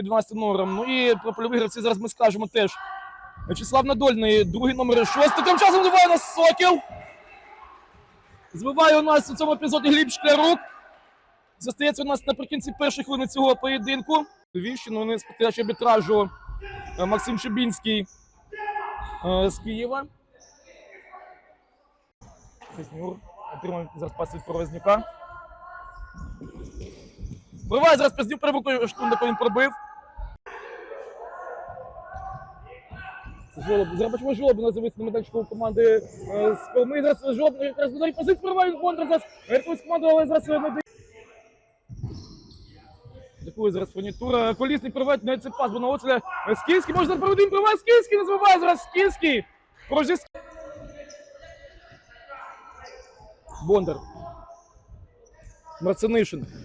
під 12 номером. Ну і про польові гравці зараз ми скажемо теж. Вячеслав Надольний, другий номер 6. Тим часом збиває нас Сокіл. Збиває у нас у цьому епізоді Гліб Шклярук. Застається у нас наприкінці першої хвилини цього поєдинку. Львівщину вони спостерігачі арбітражу е, Максим Чебінський е, з Києва. Феснюр отримав зараз пас від Провознюка. Пробиває зараз Пезнюк перевукою штундаку він пробив. Жолоб. Зараз бачимо жолоб на зависить медальчику команди е, з Колми. Зараз жолоб якраз на позицію пробиває Бондар зараз рятує команду, але зараз не. Дякую зараз фурнітура. Колісний проведь навіть цей пас, бо на оцеля Скільський може зараз проводити, проведь Скільський, не забуває зараз Скільський. Прожис. Бондар.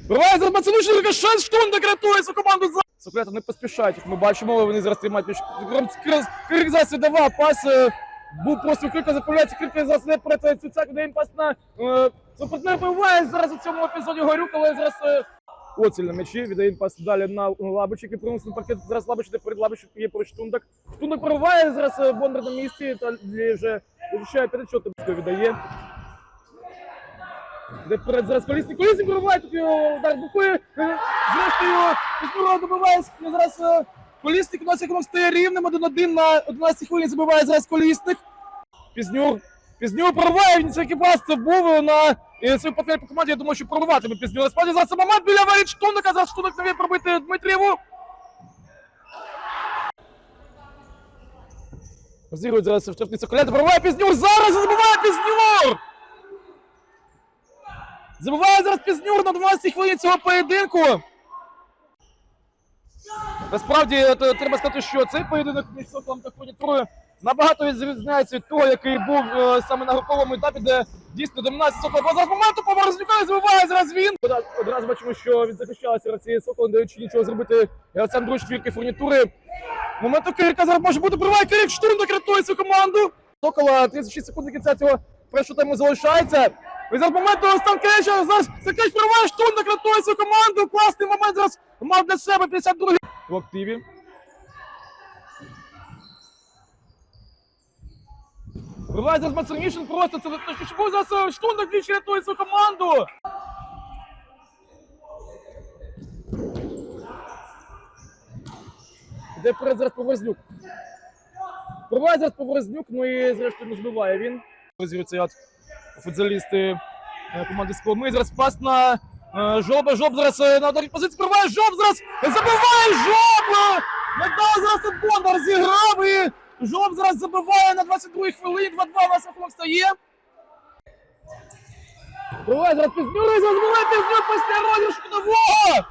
Вриває зараз Марцинишин, яка шанс штундак рятує свою команду за. Соколята не поспішають, як ми бачимо, вони зараз тримають між Крик зараз пас. е, Був просто крика заправляється, крика зараз не перед Цуцак, де він пас на е, вбиває зараз у цьому епізоді Горюк, але зараз е, Оціль на м'ячі, віддає пас далі на Лабичик і приносить на паркет. Зараз Лабич де перед Лабичем є поруч Штундак. Штундак прориває, зараз е, Бондар на місці, та вже вивчає перечот, віддає. Де перед зараз колісник, колісник прориває, тут його удар букує. е, Зрештою, Пізмурова добиває, ну, зараз е, колісник у нас як стає рівним, 1-1 на 11 хвилин забиває зараз колісник. Пізнюр. Пізнюр прориває, він цей пас це був е, на свою партнер по команді, я думаю, що прориватиме Пізнюр. Справді зараз це момент біля воріт Штуника, зараз Штуник не вміє пробити Дмитрієву. Розігрують зараз в штрафні соколяти, прориває Пізнюр, зараз забиває Пізнюр! Забиває зараз Пізнюр на 12 хвилин цього поєдинку. Насправді е, треба сказати, що цей поєдинок між Соколом та Фурнітурою набагато відрізняється від того, який був е, саме на груповому етапі, де дійсно домінація Сокола. Бо зараз моменту Поворознюка забиває зараз він. Одразу бачимо, що він захищалася гравці Сокола, даючи нічого зробити гравцям другої четвірки Фурнітури. Моменту Кирика зараз може бути приває Кирик Штурмдок рятує цю команду. Сокола 36 секунд до кінця цього першого тайму залишається. І зараз момент Стан Креща, зараз Крещ приває Штурмдок рятує цю команду. Класний момент зараз мав для себе 52-й в активі. Вриває зараз Мацернішин просто це був зараз штундок двічі рятує свою команду. Де перед зараз Поворознюк. Вриває зараз Поворознюк, ну і зрештою не збиває він. Розігрується от футболісти е, команди з Коломи. Зараз пас на е, Жоба. Жоб зараз е, на ударній позиції пробиває Жоб зараз забиває Жоб! Не зараз тут Бондар зіграв і Жоб зараз забиває на 22-й хвилині. 2-2 у нас рахунок стає. Пробиває зараз Пізнюр і зараз забиває Пізнюр після розіграшу шкодового!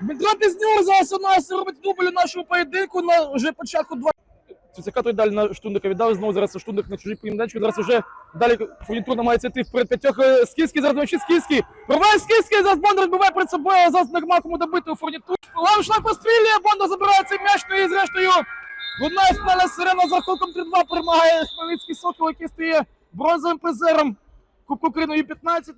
Дмитро Пізнюр зараз у нас робить дубль у нашому поєдинку на вже початку 2 Цуцяка той далі на штундика віддав, знову зараз штундик на чужий поєдинку. Зараз вже далі фунітур намагається йти вперед п'ятьох. Е, Скільський зараз м'ячі Скільський. Пробиває Скільський, зараз Бондар відбиває перед собою, зараз нема кому добити у фурнітур. Лавшла пострілює, Бондар забирає цей м'яч, ну і зрештою одна із фінальна сирена за рахунком 3-2 перемагає Хмельницький Сокол, який стає бронзовим призером Кубку України Ю-15.